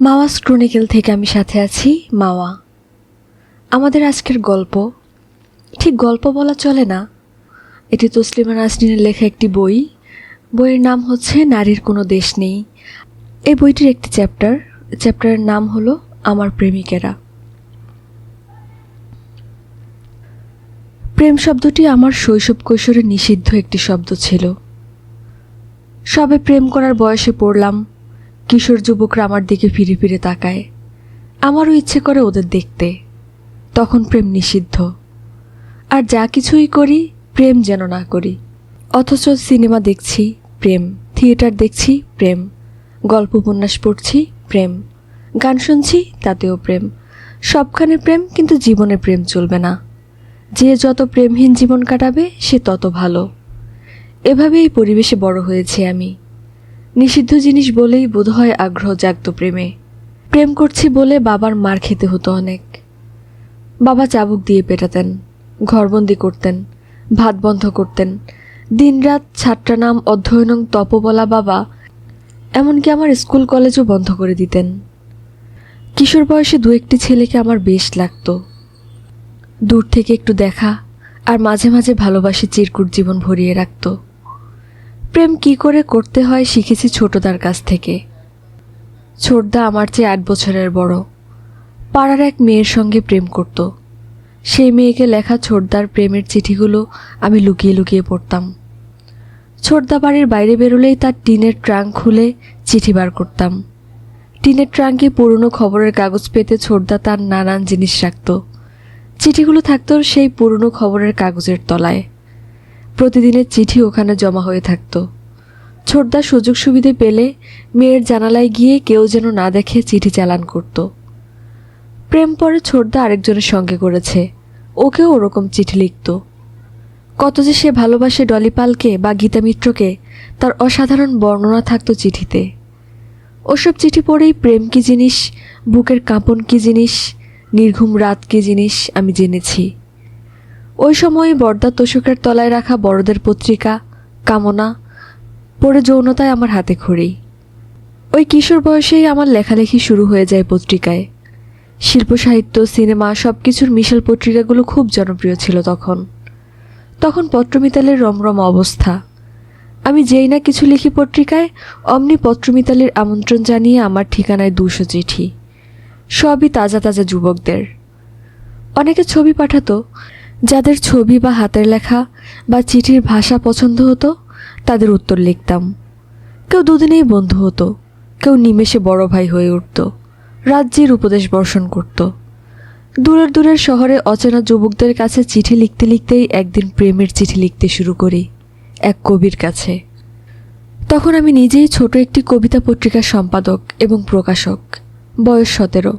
মাওয়াস ক্রনিকেল থেকে আমি সাথে আছি, মাওয়া। আমাদের আজকের গল্প, ঠিক গল্প বলা চলে না। এটি তসলিমা নাসরিনের লেখা একটি বই। বইয়ের নাম হচ্ছে নারীর কোনো দেশ নেই এই বইটির একটি চ্যাপ্টার, চ্যাপ্টারের নাম হলো আমার প্রেমিকেরা প্রেম শব্দটি আমার শৈশব কৈশোরে নিষিদ্ধ একটি শব্দ ছিল। সবে প্রেম করার বয়সে পড়লাম। কিশোর যুবকরা আমার দিকে ফিরে ফিরে তাকায়। আমারও ইচ্ছে করে ওদের দেখতে। তখন প্রেম নিষিদ্ধ। আর যা কিছুই করি, প্রেম যেন না করি। অথচ সিনেমা দেখছি, প্রেম। থিয়েটার দেখছি, প্রেম। গল্প উপন্যাস পড়ছি, প্রেম। গান শুনছি, তাতেও প্রেম। সবখানে প্রেম, কিন্তু জীবনে প্রেম চলবে না। যে যত প্রেমহীন জীবন কাটাবে, সে তত ভালো। এভাবেই পরিবেশে বড় হয়েছে আমি। নিষিদ্ধ জিনিস বলেই বোধহয় আগ্রহ জাগত প্রেমে। প্রেম করছি বলে বাবার মার খেতে হতো অনেক। বাবা চাবুক দিয়ে পেটাতেন, ঘরবন্দি করতেন, ভাত বন্ধ করতেন। দিনরাত ছাত্রা নাম অধ্যয়নং তপ বলা বাবা, এমনকি আমার স্কুল কলেজও বন্ধ করে দিতেন। কিশোর বয়সে দু একটি ছেলেকে আমার বেশ লাগতো। দূর থেকে একটু দেখা আর মাঝে মাঝে ভালোবাসি চিরকুট জীবন ভরিয়ে রাখত। প্রেম কি করে করতে হয় শিখেছি ছোটদার কাছ থেকে। ছোটদা আমার চেয়ে আট বছরের বড়। পাড়ার এক মেয়ের সঙ্গে প্রেম করত। সেই মেয়েকে লেখা ছোটদার প্রেমের চিঠিগুলো আমি লুকিয়ে লুকিয়ে পড়তাম। ছোটদা বাড়ির বাইরে বেরোলেই তার টিনের ট্রাঙ্ক খুলে চিঠি বার করতাম। টিনের ট্রাঙ্কে পুরনো খবরের কাগজ পেতে ছোটদা তার নানান জিনিস রাখতো। চিঠিগুলো থাকতো সেই পুরনো খবরের কাগজের তলায়। প্রতিদিনের চিঠি ওখানে জমা হয়ে থাকতো। ছোটদা সুযোগ সুবিধে পেলে মেয়ের জানালায় গিয়ে কেউ যেন না দেখে চিঠি চালান করত। প্রেম পরে ছোটদা আরেকজনের সঙ্গে করেছে। ওকেও ওরকম চিঠি লিখত। কত যে সে ভালোবাসে ডলি পালকে বা গীতা মিত্রকে, তার অসাধারণ বর্ণনা থাকতো চিঠিতে। ওসব চিঠি পড়েই প্রেম কি জিনিস, বুকের কাঁপন কি জিনিস, নির্ঘুম রাত কি জিনিস আমি জেনেছি। ওই সময় বর্দা তোষকের তলায় রাখা বড়দের পত্রিকা, কামনা, পড়ে যৌনতায় আমার হাতে খড়ি। ওই কিশোর বয়সেই আমার লেখালেখি শুরু হয়ে যায় পত্রিকায়। শিল্প, সাহিত্য, সিনেমা সব কিছুর মিশেল পত্রিকাগুলো খুব জনপ্রিয় ছিল তখন। তখন পত্রমিতালের রমরম অবস্থা। আমি যেই না কিছু লিখি পত্রিকায়, অমনি পত্রমিতালির আমন্ত্রণ জানিয়ে আমার ঠিকানায় দুশো চিঠি। সবই তাজা তাজা যুবকদের। অনেকে ছবি পাঠাতো যাদের ছবি বা হাতের লেখা বা চিঠির ভাষা পছন্দ হতো, তাদের উত্তর লিখতাম। কেউ দুদিনেই বন্ধু হতো, কেউ নিমেষে বড় ভাই হয়ে উঠত, রাজ্যের উপদেশ বর্ষণ করত। দূরের দূরের শহরে অচেনা যুবকদের কাছে চিঠি লিখতে লিখতেই একদিন প্রেমের চিঠি লিখতে শুরু করি, এক কবির কাছে। তখন আমি নিজেই ছোট একটি কবিতা পত্রিকার সম্পাদক এবং প্রকাশক, বয়স সতেরো।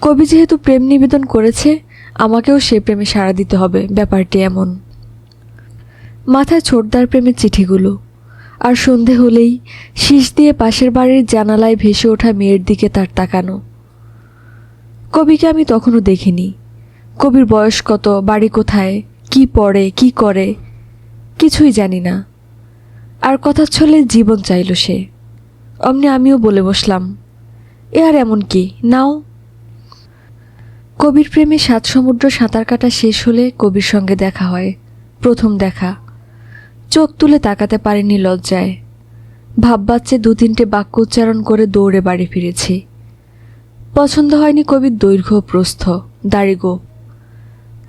কবি যেহেতু প্রেম নিবেদন করেছে আমাকেও সে প্রেমে সাড়া দিতে হবে, ব্যাপারটি এমন। মাথায় ছোটদার প্রেমের চিঠিগুলো। আর সন্ধে হলেই শীষ দিয়ে পাশের বাড়ির জানালায় ভেসে ওঠা মেয়ের দিকে তার তাকানো। কবিকে আমি তখনও দেখিনি। কবির বয়স কত, বাড়ি কোথায়, কি পড়ে, কি করে, কিছুই জানি না। আর কথা ছলে জীবন চাইল সে। অমনি আমিও বলে বসলাম, এ আর এমন কি? নাও। কবির প্রেমে সাত সমুদ্র সাঁতার কাটা শেষ হলে কবির সঙ্গে দেখা হয়। প্রথম দেখা। চোখ তুলে তাকাতে পারেনি লজ্জায়। ভাববাচ্চে দু তিনটে বাক্য উচ্চারণ করে দৌড়ে বাড়ি ফিরেছি। পছন্দ হয়নি কবির দৈর্ঘ্য প্রস্থ দাড়িগো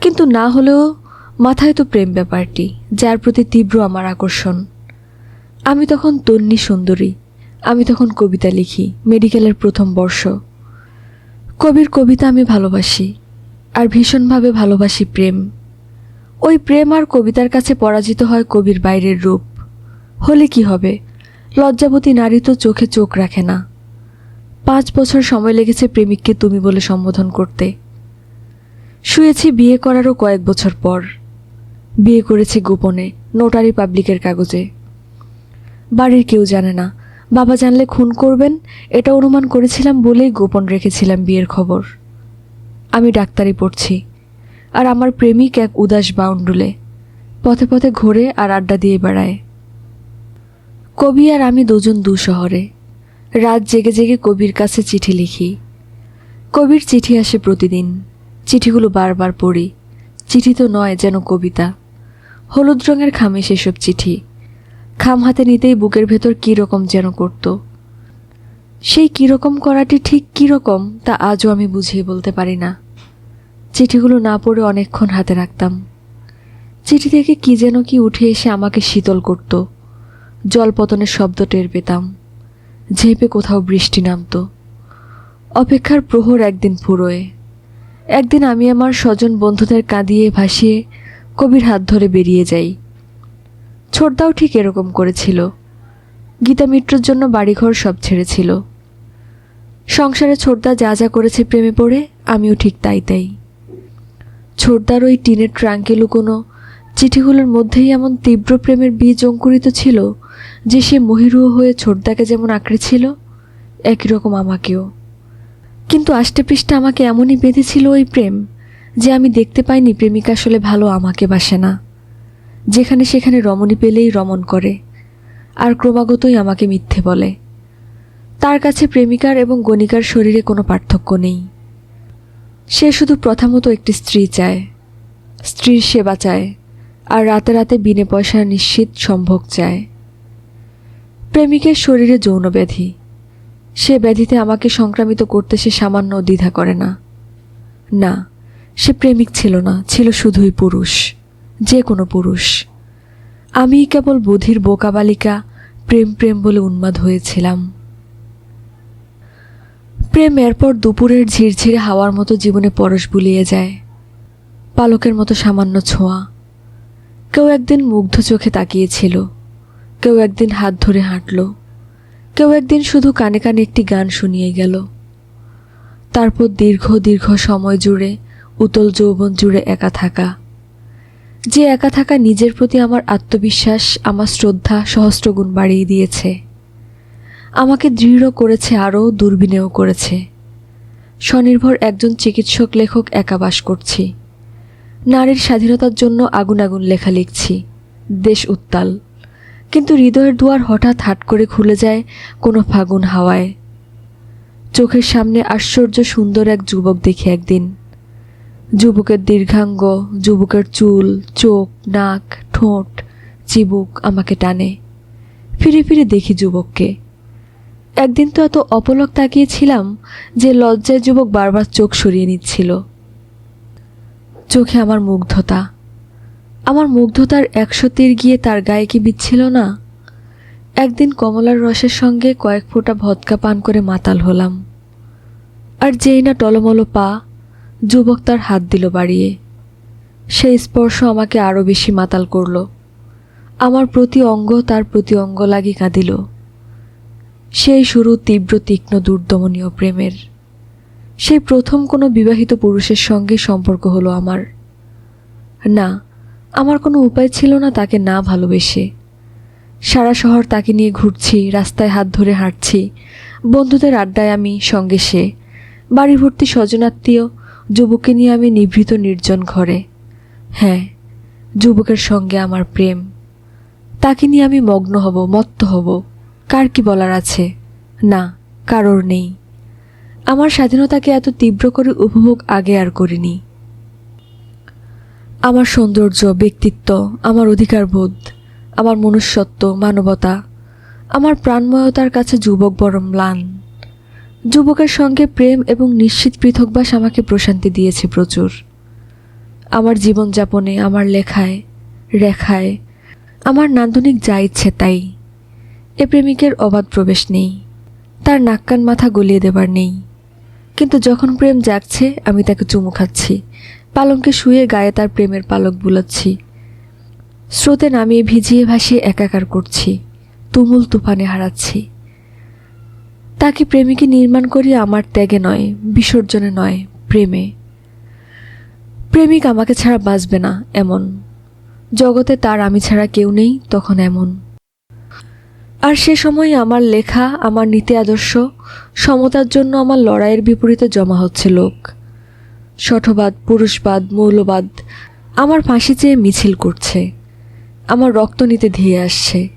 কিন্তু না হলেও মাথায় তো প্রেম ব্যাপারটি, যার প্রতি তীব্র আমার আকর্ষণ। আমি তখন তন্নি সুন্দরী, আমি তখন কবিতা লিখি, মেডিকেলের প্রথম বর্ষ। কবির কবিতা আমি ভালোবাসি, আর ভীষণভাবে ভালোবাসি প্রেম। ওই প্রেম আর কবিতার কাছে পরাজিত হয় কবির বাইরের রূপ। হলে কি হবে? লজ্জাবতী নারী তো চোখে চোখ রাখে না। পাঁচ বছর সময় লেগেছে প্রেমিককে তুমি বলে সম্বোধন করতে। শুয়েছি বিয়ে করারও কয়েক বছর পর। বিয়ে করেছি গোপনে, নোটারি পাবলিকের কাগজে। বাড়ির কেউ জানে না বাবা জানলে খুন করবেন, এটা অনুমান করেছিলাম বলেই গোপন রেখেছিলাম বিয়ের খবর। আমি ডাক্তারি পড়ছি, আর আমার প্রেমিক এক উদাস বাউন্ডুলে পথে পথে ঘোরে আর আড্ডা দিয়ে বেড়ায়। কবি আর আমি দুজন দু শহরে, রাত জেগে জেগে কবির কাছে চিঠি লিখি। কবির চিঠি আসে প্রতিদিন, চিঠিগুলো বারবার পড়ি, চিঠি তো নয় যেন কবিতা, হলুদ রঙের খামে সেসব চিঠি। খাম হাতে নিতেই বুকের ভেতর কী রকম যেন করত। সেই কীরকম করাটি ঠিক কীরকম তা আজও আমি বুঝিয়ে বলতে পারি না। চিঠিগুলো না পড়ে অনেকক্ষণ হাতে রাখতাম। চিঠি থেকে কি যেন কি উঠে এসে আমাকে শীতল করত। জলপতনের শব্দ টের পেতাম। ঝেঁপে কোথাও বৃষ্টি নামতো। অপেক্ষার প্রহর একদিন ফুরোয়। একদিন আমি আমার স্বজন বন্ধুদের কাঁদিয়ে ভাসিয়ে কবির হাত ধরে বেরিয়ে যাই। ছোটদাও ঠিক এরকম করেছিল। গীতা মিত্রর জন্য বাড়িঘর সব ছেড়েছিল। সংসারে ছোটদা যা যা করেছে প্রেমে পড়ে, আমিও ঠিক তাই তাই। ছোটদার ওই টিনের ট্রাঙ্কে লুকোনো চিঠিগুলোর মধ্যেই এমন তীব্র প্রেমের বীজ অঙ্কুরিত ছিল যে সে মহিরুহ হয়ে ছোটদাকে যেমন আঁকড়েছিল একই রকম আমাকেও। কিন্তু আষ্টেপৃষ্ঠে আমাকে এমনই বেঁধেছিল ওই প্রেম যে আমি দেখতে পাইনি প্রেমিকা আসলে ভালো আমাকে বাসে না। যেখানে সেখানে রমণী পেলেই রমণ করে, আর ক্রমাগতই আমাকে মিথ্যে বলে। তার কাছে প্রেমিকার এবং গণিকার শরীরে কোনো পার্থক্য নেই। সে শুধু প্রথমত একটি স্ত্রী চায়, স্ত্রীর সেবা চায়, আর রাতে রাতে বিনে পয়সার নিশ্চিত সম্ভোগ চায়। প্রেমিকের শরীরে যৌন ব্যাধি, সে ব্যাধিতে আমাকে সংক্রামিত করতে সে সামান্য দ্বিধা করে না। না, সে প্রেমিক ছিল না, ছিল শুধুই পুরুষ। যে কোনো পুরুষ। আমি কেবল বুধির বোকা বালিকা প্রেম প্রেম বলে উন্মাদ হয়েছিলাম। প্রেম এরপর দুপুরের ঝিরঝিরে হাওয়ার মতো জীবনে পরশ বুলিয়ে যায়। পালকের মতো সামান্য ছোঁয়া। কেউ একদিন মুগ্ধ চোখে তাকিয়েছিল। কেউ একদিন হাত ধরে হাঁটল। কেউ একদিন শুধু কানে কানে একটি গান শুনিয়ে গেল। তারপর দীর্ঘ দীর্ঘ সময় জুড়ে, উতল যৌবন জুড়ে একা থাকা। যে একা থাকা নিজের প্রতি আমার আত্মবিশ্বাস, আমার শ্রদ্ধা সহস্রগুণ বাড়িয়ে দিয়েছে। আমাকে দৃঢ় করেছে, আরও দূরবীনেও করেছে। স্বনির্ভর একজন চিকিৎসক, লেখক, একা বাস করছি। নারীর স্বাধীনতার জন্য আগুন আগুন লেখা লিখছি। দেশ উত্তাল। কিন্তু হৃদয়ের দুয়ার হঠাৎ হাট করে খুলে যায় কোনো ফাগুন হাওয়ায়। চোখের সামনে আশ্চর্য সুন্দর এক যুবক দেখি একদিন। যুবকের দীর্ঘাঙ্গ, যুবকের চুল, চোখ, নাক, ঠোঁট, চিবুক আমাকে টানে। ফিরে ফিরে দেখি যুবককে। একদিন তো এত অপলক তাকিয়েছিলাম যে লজ্জায় যুবক বারবার চোখ সরিয়ে নিচ্ছিল। চোখে আমার মুগ্ধতা। আমার মুগ্ধতার একশো তীর গিয়ে তার গায়ে কি বিচ্ছিল না? একদিন কমলার রসের সঙ্গে কয়েক ফোঁটা ভদকা পান করে মাতাল হলাম। আর যেই না টলমল পা যুবক তার হাত দিল বাড়িয়ে। সেই স্পর্শ আমাকে আরও বেশি মাতাল করল। আমার প্রতি অঙ্গ তার প্রতি অঙ্গ লাগি কাঁদিল। সেই শুরু তীব্র, তীক্ষ্ণ, দুর্দমনীয় প্রেমের। সেই প্রথম কোনো বিবাহিত পুরুষের সঙ্গে সম্পর্ক হলো আমার। না, আমার কোনো উপায় ছিল না তাকে না ভালোবেসে। সারা শহর তাকে নিয়ে ঘুরছি, রাস্তায় হাত ধরে হাঁটছি। বন্ধুদের আড্ডায় আমি সঙ্গে সে। বাড়ি ভর্তি স্বজনাত্মীয় যুবককে নিয়ে আমি নিভৃত নির্জন ঘরে। হ্যাঁ যুবকের সঙ্গে আমার প্রেম। তাকে নিয়ে আমি মগ্ন হব, মত্ত হব। কার কি বলার আছে? না, কারোর নেই। আমার স্বাধীনতাকে এত তীব্র করে উপভোগ আগে আর করিনি। আমার সৌন্দর্য, ব্যক্তিত্ব, আমার অধিকারবোধ, আমার মনুষ্যত্ব, মানবতা, আমার প্রাণময়তার কাছে যুবক বড় ম্লান। যুবকের সঙ্গে প্রেম এবং নিশ্চিত পৃথকবাস আমাকে প্রশান্তি দিয়েছে প্রচুর। আমার জীবনযাপনে, আমার লেখায়, রেখায়, আমার নান্দনিক যা ইচ্ছে তাই। এ প্রেমিকের অবাধ প্রবেশ নেই। তার নাক্কান মাথা গলিয়ে দেবার নেই। কিন্তু যখন প্রেম জাগছে, আমি তাকে চুমু খাচ্ছি। পালঙ্কে শুয়ে গায়ে তার প্রেমের পালক বুলাচ্ছি। স্রোতে নামিয়ে ভিজিয়ে ভাসিয়ে একাকার করছি। তুমুল তুফানে হারাচ্ছি। তাকে প্রেমিকে নির্মাণ করি আমার ত্যাগে নয়, বিসর্জনে নয়, প্রেমে। প্রেমিক আমাকে ছাড়া বাঁচবে না এমন। জগতে তার আমি ছাড়া কেউ নেই তখন এমন। আর সে সময় আমার লেখা, আমার নীতি আদর্শ, সমতার জন্য আমার লড়াইয়ের বিপরীতে জমা হচ্ছে লোক। শঠবাদ, পুরুষবাদ, মৌলবাদ আমার ফাঁসি চেয়ে মিছিল করছে। আমার রক্ত নিতে ধেয়ে আসছে।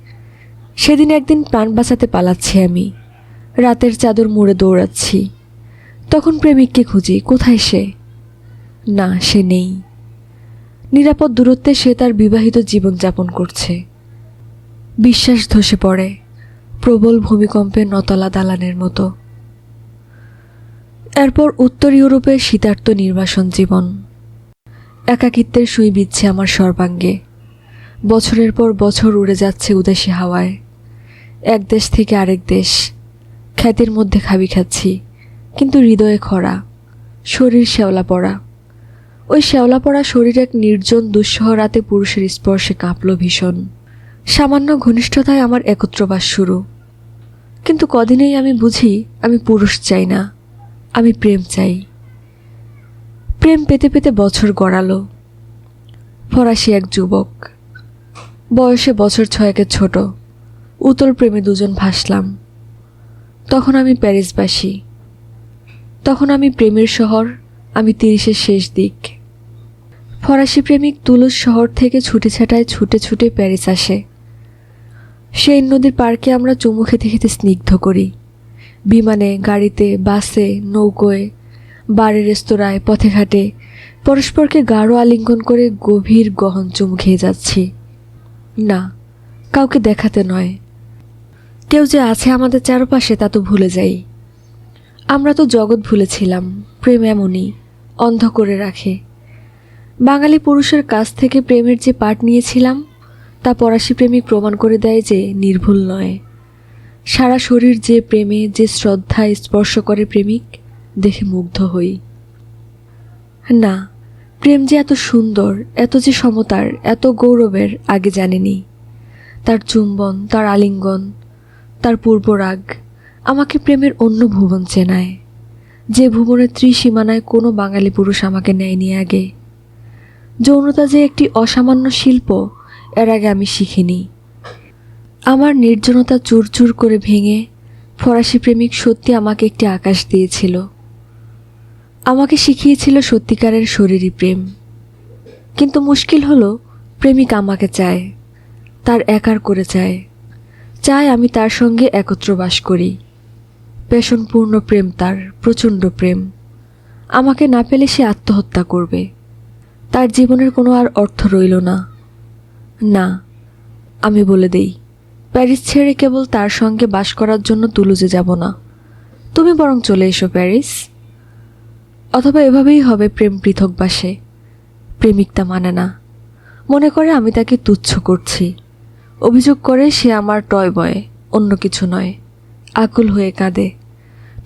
সেদিন একদিন প্রাণ বাঁচাতে পালাচ্ছি আমি। রাতের চাদর মুড়ে দৌড়াচ্ছি। তখন প্রেমিককে খুঁজি, কোথায় সে? না, সে নেই। নিরাপদ দূরত্বে সে তার বিবাহিত জীবনযাপন করছে। বিশ্বাস ধসে পড়ে, প্রবল ভূমিকম্পে নতলা দালানের মতো। এরপর উত্তর ইউরোপে শীতার্ত নির্বাসন জীবন। একাকিত্বের সুই বিচ্ছে আমার সর্বাঙ্গে। বছরের পর বছর উড়ে যাচ্ছে উদাসী হাওয়ায়। এক দেশ থেকে আরেক দেশ। খ্যাতির মধ্যে খাবি খাচ্ছি, কিন্তু হৃদয়ে খরা, শরীর শ্যাওলা পড়া। ওই শ্যাওলা পড়া শরীর এক নির্জন, দুঃসহ রাতে পুরুষের স্পর্শে কাঁপল ভীষণ। সামান্য ঘনিষ্ঠতায় আমার একত্রবাস শুরু। কিন্তু কদিনেই আমি বুঝি, আমি পুরুষ চাই না, আমি প্রেম চাই। প্রেম পেতে পেতে বছর গড়ালো। ফরাসি এক যুবক। বয়সে বছর ছয়েকের ছোট। উতল প্রেমে দুজন ভাসলাম। তখন আমি প্যারিসবাসী। তখন আমি প্রেমের শহর, আমি তিরিশের শেষ দিক। ফরাসি প্রেমিক তুলুস শহর থেকে ছুটে ছাটায় ছুটে ছুটে প্যারিস আসে। সেই নদীর পার্কে আমরা চুমু খেতে খেতে স্নিগ্ধ করি। বিমানে, গাড়িতে, বাসে, নৌকোয়, বারে, রেস্তোরাঁয় পথে ঘাটে পরস্পরকে গাঢ় আলিঙ্গন করে গভীর গহন চুমু খেয়ে যাচ্ছি। না, কাউকে দেখাতে নয়। কেউ যে আছে আমাদের চারপাশে তা তো ভুলে যাই। আমরা তো জগৎ ভুলেছিলাম, প্রেম এমনই অন্ধ করে রাখে। বাঙালি পুরুষের কাছ থেকে প্রেমের যে পাঠ নিয়েছিলাম, তা ফরাসি প্রেমিক প্রমাণ করে দেয় যে নির্ভুল নয়। সারা শরীর যে প্রেমে, যে শ্রদ্ধায় স্পর্শ করে প্রেমিক দেখে মুগ্ধ হই। না, প্রেম যে এত সুন্দর, এত যে সমতার, এত গৌরবের আগে জানিনি। তার চুম্বন, তার আলিঙ্গন তার পূর্ব রাগ আমাকে প্রেমের অন্য ভুবন চেনায়। যে ভুবনের ত্রিসীমানায় কোনো বাঙালি পুরুষ আমাকে নেয়নি আগে। যৌনতা যে একটি অসামান্য শিল্প, এর আগে আমি শিখিনি। আমার নির্জনতা চুরচুর করে ভেঙে ফরাসি প্রেমিক সত্যি আমাকে একটি আকাশ দিয়েছিল। আমাকে শিখিয়েছিল সত্যিকারের শরীরী প্রেম। কিন্তু মুশকিল হলো প্রেমিক আমাকে চায়, তার একার করে চায়। চায় আমি তার সঙ্গে একত্র বাস করি। পেশনপূর্ণ প্রেম তার, প্রচণ্ড প্রেম। আমাকে না পেলে সে আত্মহত্যা করবে। তার জীবনের কোনো আর অর্থ রইল না। না, আমি বলে দেই, প্যারিস ছেড়ে কেবল তার সঙ্গে বাস করার জন্য তুলুজে যাব না। তুমি বরং চলে এসো প্যারিস। অথবা এভাবেই হবে প্রেম পৃথক বাসে। প্রেমিক তা মানে না। মনে করে আমি তাকে তুচ্ছ করছি। অভিযোগ করে সে আমার টয় বয়, অন্য কিছু নয়। আকুল হয়ে কাঁদে।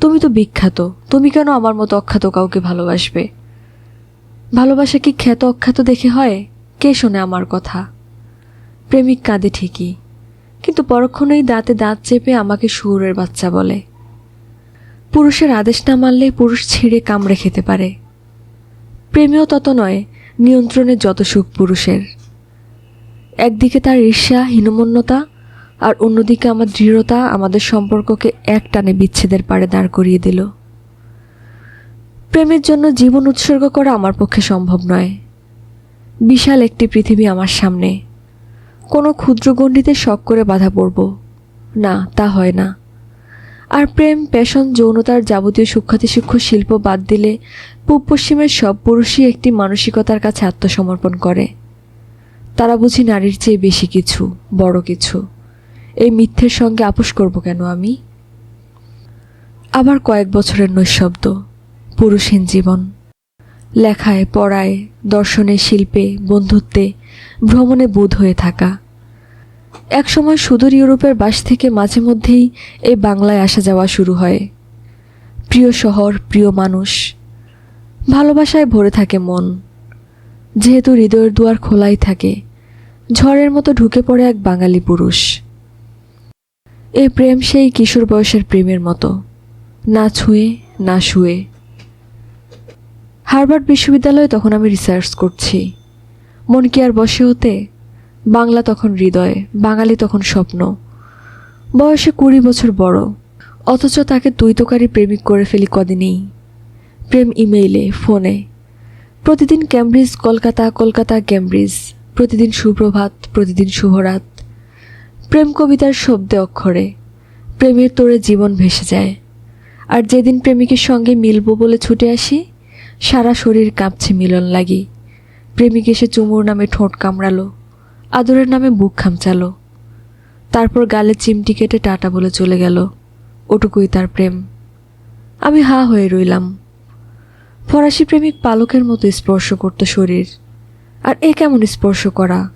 তুমি তো বিখ্যাত, তুমি কেন আমার মতো অখ্যাত কাউকে ভালোবাসবে? ভালোবাসা কি খ্যাত অখ্যাত দেখে হয়? কে শোনে আমার কথা? প্রেমিক কাঁদে ঠিকই, কিন্তু পরক্ষণেই দাঁতে দাঁত চেপে আমাকে শুয়োরের বাচ্চা বলে। পুরুষের আদেশ না মানলে পুরুষ ছিঁড়ে কামড়ে খেতে পারে। প্রেমেও তত নয় নিয়ন্ত্রণের যত সুখ পুরুষের। একদিকে তার ঈর্ষা, হীনমন্যতা, আর অন্যদিকে আমার দৃঢ়তা আমাদের সম্পর্ককে এক টানে বিচ্ছেদের পারে দাঁড় করিয়ে দিল। প্রেমের জন্য জীবন উৎসর্গ করা আমার পক্ষে সম্ভব নয়। বিশাল একটি পৃথিবী আমার সামনে। কোনো ক্ষুদ্র গণ্ডিতে শখ করে বাধা পড়ব। না, তা হয় না। আর প্রেম, প্যাশন, যৌনতার যাবতীয় সূক্ষাতি সূক্ষ্ম শিল্প বাদ দিলে পূব পশ্চিমের সব পুরুষই একটি মানসিকতার কাছে আত্মসমর্পণ করে। তারা বুঝি নারীর চেয়ে বেশি কিছু, বড় কিছু। এই মিথ্যের সঙ্গে আপোষ করব কেন আমি? আবার কয়েক বছরের নৈশব্দ, পুরুষহীন জীবন। লেখায়, পড়ায় দর্শনে শিল্পে, বন্ধুত্বে, ভ্রমণে বোধ হয়ে থাকা। একসময় সুদূর ইউরোপের বাস থেকে মাঝে মধ্যেই এই বাংলায় আসা যাওয়া শুরু হয়। প্রিয় শহর, প্রিয় মানুষ। ভালোবাসায় ভরে থাকে মন। যেহেতু হৃদয়ের দুয়ার খোলাই থাকে, ঝড়ের মতো ঢুকে পড়ে এক বাঙালি পুরুষ। এ প্রেম সেই কিশোর বয়সের প্রেমের মতো, না ছুঁয়ে, না শুয়ে। হার্ভার্ড বিশ্ববিদ্যালয়ে তখন আমি রিসার্চ করছি। মন কি আর বসে হতে বাংলা তখন হৃদয়, বাঙালি তখন স্বপ্ন। বয়সে কুড়ি বছর বড়, অথচ তাকে দ্বৈতকারী প্রেমিক করে ফেলি কদিনেই। প্রেম ইমেইলে, ফোনে প্রতিদিন ক্যামব্রিজ, কলকাতা কলকাতা, ক্যামব্রিজ। প্রতিদিন সুপ্রভাত, প্রতিদিন শুভরাত প্রেম কবিতার শব্দে অক্ষরে। প্রেমের তোরে জীবন ভেসে যায়। আর যেদিন প্রেমিকের সঙ্গে মিলবো বলে ছুটে আসি, সারা শরীর কাঁপছে মিলন লাগি। প্রেমিক এসে চুমুর নামে ঠোঁট কামড়ালো, আদরের নামে বুক খামচালো। তারপর গালে চিমটি কেটে টাটা বলে চলে গেল, ওটুকুই তার প্রেম। আমি হা হয়ে রইলাম। ফরাসি প্রেমিক পালকের মতো স্পর্শ করতো শরীর। আর এ কেমন স্পর্শ করা?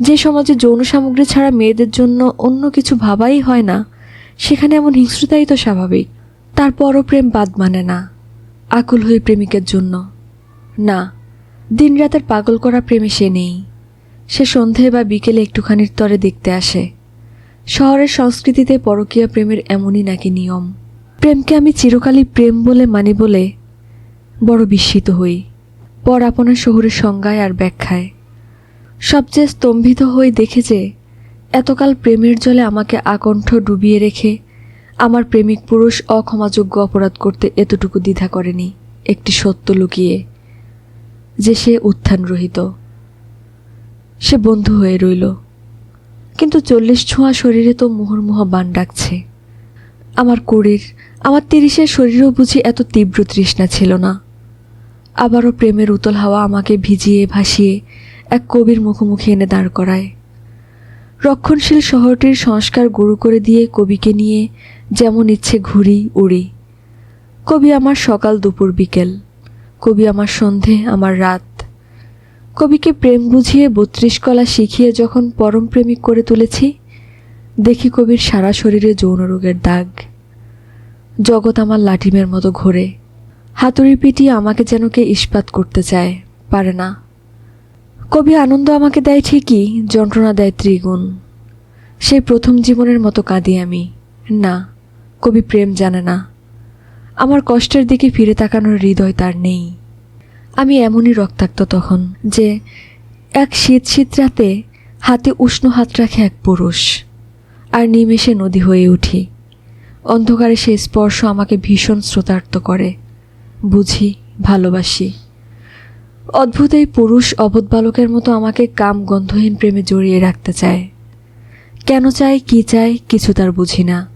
যে সমাজে যৌন সামগ্রী ছাড়া মেয়েদের জন্য অন্য কিছু ভাবাই হয় না, সেখানে এমন হিংস্রতাই তো স্বাভাবিক। তারপরও প্রেম বাদ মানে না, আকুল হয়ে প্রেমিকের জন্য। না, দিনরাতের পাগল করা প্রেমে সে নেই। সে সন্ধে বা বিকেলে একটুখানির তরে দেখতে আসে। শহরের সংস্কৃতিতে পরকীয়া প্রেমের এমনই নাকি নিয়ম। প্রেমকে আমি চিরকালই প্রেম বলে মানি বলে বড় বিস্মিত হই। পর আপনার শহরের সংজ্ঞায় আর ব্যাখ্যায়। সবচেয়ে স্তম্ভিত হয়ে দেখে যে, এতকাল প্রেমের জলে আমাকে আকণ্ঠ ডুবিয়ে রেখে আমার প্রেমিক পুরুষ অক্ষমাযোগ্য অপরাধ করতে এতটুকু দ্বিধা করেনি একটি সত্য লুকিয়ে, যে সে উত্থান রহিত। সে বন্ধু হয়ে রইল। কিন্তু চল্লিশ ছোঁয়া শরীরে তো মুহুর্মুহ বান ডাকছে। আমার কুড়ির, আমার তিরিশের শরীরেও বুঝি এত তীব্র তৃষ্ণা ছিল না। আবারও প্রেমের উতল হাওয়া আমাকে ভিজিয়ে ভাসিয়ে এক কবির মুখোমুখি এনে দাঁড় করায়। রক্ষণশীল শহরটির সংস্কার গুরু করে দিয়ে কবিকে নিয়ে যেমন ইচ্ছে ঘুরি, উড়ি। কবি আমার সকাল, দুপুর, বিকেল। কবি আমার সন্ধে, আমার রাত। কবিকে প্রেম বুঝিয়ে বত্রিশ কলা শিখিয়ে যখন পরম প্রেমিক করে তুলেছি, দেখি কবির সারা শরীরে যৌন রোগের দাগ। জগৎ আমার লাঠিমের মতো ঘোরে। হাতুড়ি পিটিয়ে আমাকে যেন কে ইস্পাত করতে চায়, পারে না। কবি আনন্দ আমাকে দেয় ঠিকই, যন্ত্রণা দেয় ত্রিগুণ। সেই প্রথম জীবনের মতো কাঁদি আমি। না, কবি প্রেম জানে না। আমার কষ্টের দিকে ফিরে তাকানোর হৃদয় তার নেই। আমি এমনই রক্তাক্ত তখন যে এক শীত শীত রাতে হাতে উষ্ণ হাত রাখে এক পুরুষ, আর নিমেষে নদী হয়ে উঠি। অন্ধকারে সেই স্পর্শ আমাকে ভীষণ শ্রোতার্থ করে। বুঝি, ভালোবাসি। অদ্ভুত এই পুরুষ অবোধ বালকের মতো আমাকে কাম গন্ধহীন প্রেমে জড়িয়ে রাখতে চায়। কেন চায়, কি চায়, কিছু তার বুঝি না।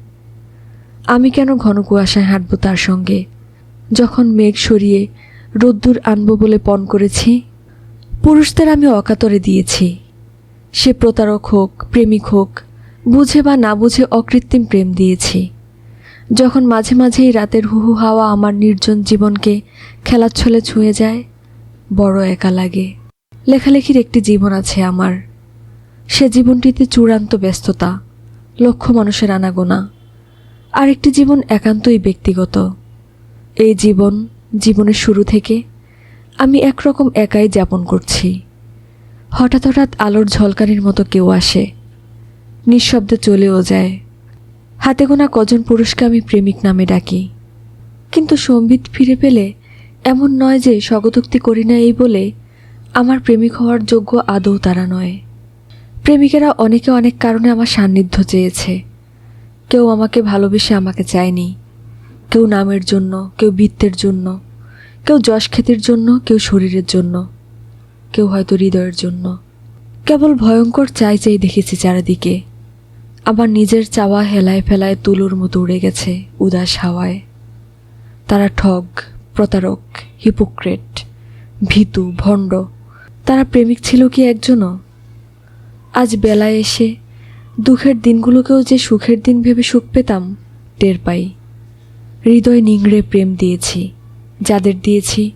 আমি কেন ঘন কুয়াশায় হাঁটব তার সঙ্গে? যখন মেঘ সরিয়ে রোদ্দুর আনব বলে পণ করেছি, পুরুষদের আমি অকাতরে দিয়েছি। সে প্রতারক হোক, প্রেমিক হোক, বুঝে বা না বুঝে অকৃত্রিম প্রেম দিয়েছি। যখন মাঝে মাঝেই রাতের হুহু হাওয়া আমার নির্জন জীবনকে খেলাচ্ছলে ছুঁয়ে যায়, বড় একা লাগে। লেখালেখির একটি জীবন আছে আমার। সে জীবনটিতে চূড়ান্ত ব্যস্ততা, লক্ষ মানুষের আনাগোনা। আরেকটি জীবন একান্তই ব্যক্তিগত। এই জীবন, জীবনের শুরু থেকে আমি একরকম একাই যাপন করছি। হঠাৎ হঠাৎ আলোর ঝলকানির মতো কেউ আসে। নিঃশব্দে চলেও যায়। হাতে গোনা কজন পুরুষকে আমি প্রেমিক নামে ডাকি। কিন্তু সম্বিত ফিরে পেলে এমন নয় যে স্বগতোক্তি করি না এই বলে আমার প্রেমিক হওয়ার যোগ্য আদৌ তারা নয়। প্রেমিকেরা অনেকে অনেক কারণে আমার সান্নিধ্য চেয়েছে। কেউ আমাকে ভালোবেসে আমাকে চায়নি। কেউ নামের জন্য, কেউ বৃত্তের জন্য, কেউ যশ খ্যাতির জন্য, কেউ শরীরের জন্য, কেউ হয়তো হৃদয়ের জন্য। কেবল ভয়ঙ্কর চাই চাই দেখেছি চারিদিকে। আমার নিজের চাওয়া হেলায় ফেলায় তুলোর মতো উড়ে গেছে উদাস হাওয়ায়। তারা ঠগ, প্রতারক, হিপোক্রেট, ভীতু, ভণ্ড, তারা প্রেমিক ছিল কি একজনও? আজ বেলায় এসে দুঃখের দিনগুলোকেও যে সুখের দিন ভেবে সুখ পেতাম, টের পাই। হৃদয় নিংড়ে প্রেম দিয়েছি, যাদের দিয়েছি,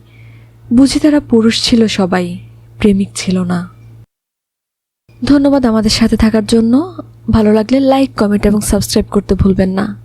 বুঝি তারা পুরুষ ছিল সবাই, প্রেমিক ছিল না। ধন্যবাদ আমাদের সাথে থাকার জন্য। ভালো লাগলে লাইক কমেন্ট এবং সাবস্ক্রাইব করতে ভুলবেন না।